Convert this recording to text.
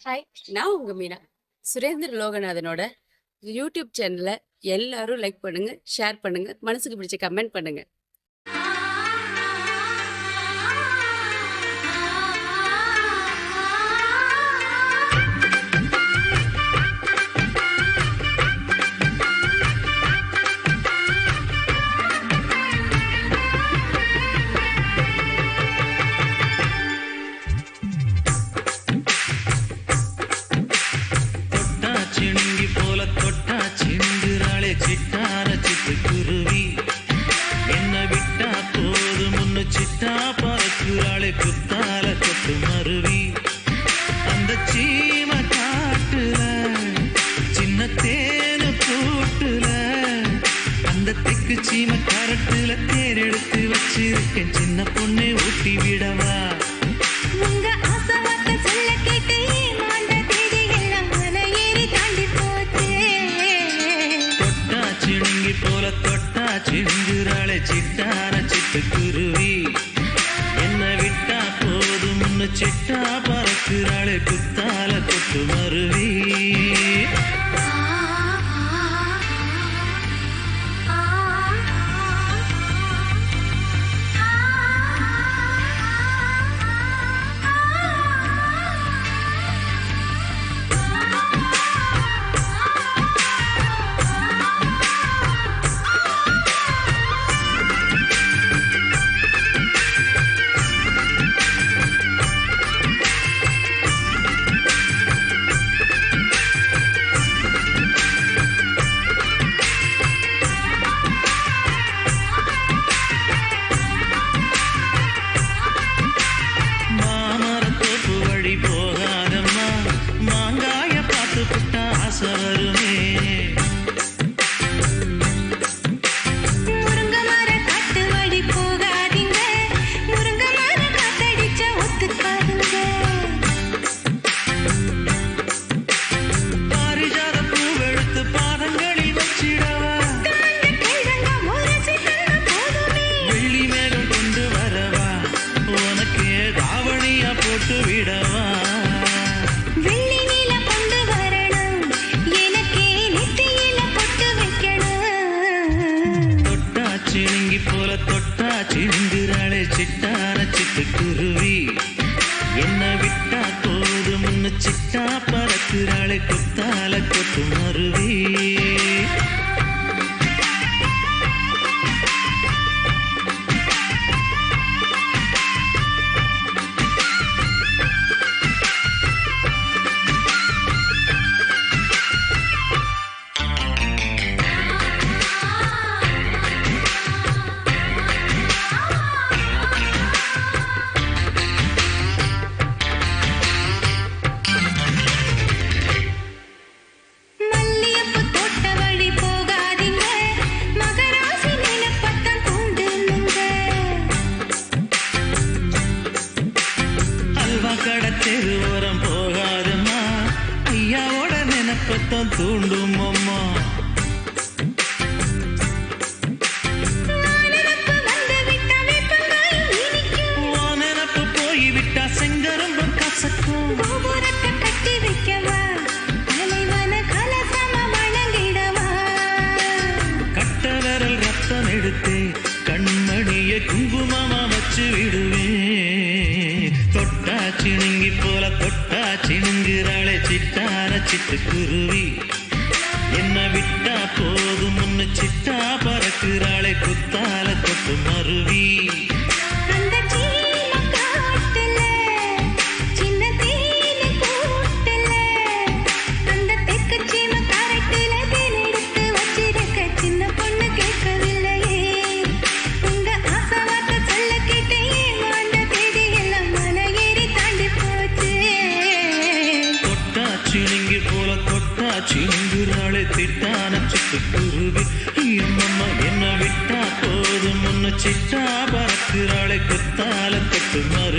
Hi நான் உங்கள் Meena. Surender லோகநாதனோட YouTube சேனலை எல்லாரும் லைக் பண்ணுங்கள் ஷேர் பண்ணுங்கள் மனசுக்கு பிடிச்ச கமெண்ட் பண்ணுங்கள் சிட்டார சிட்டு குருவி. என்ன விட்டா போதும் முன்னு சிட்டா பறக்குறாளே குத்தால கொத்து மருவி. அந்த சீம காட்டுல சின்ன தேனு கூட்டுல அந்த தெக்கு சீம கரட்டுல தேர் எடுத்து வச்சிருக்கேன். சின்ன பொண்ணை ஊட்டி விடவா? உங்க சிணுங்கி போல தொட்டா சிந்துறாளே சிட்டார சிட்டு குருவி என்ன விட்டா போதும் முன்னு தொட்டா சிந்துறாளே சிட்டு குருவி. என்ன விட்டா போதும் சிட்டா பறக்குறாளே குத்தால. நினைப்பத்தான் தூண்டும் அம்மா. நினப்பு போய்விட்டா செங்கரும்பும் கசக்கும். கட்டி வைக்கவா? தலைவன கலசம வணங்கிடவா கட்ட விரல் ரத்தம் எடுத்து கண்மணிய குங்குமமா வச்சு விடுவேன். தொட்டா சிணுங்கி போல தொட்டா சிணுங்குறாளே சிட்டார சிட்டு குருவி என்ன விட்டா போதும் முன்னு சிட்டா பறக்குறாளே குத்தால தொட்டா சிணுங்குறாளே திட்டான சிட்டுக்குருவி அம்மம்மா என்ன விட்டா போதும். முன்ன சிட்டா பறக்குறாளே கொத்தால கொத்து மருவி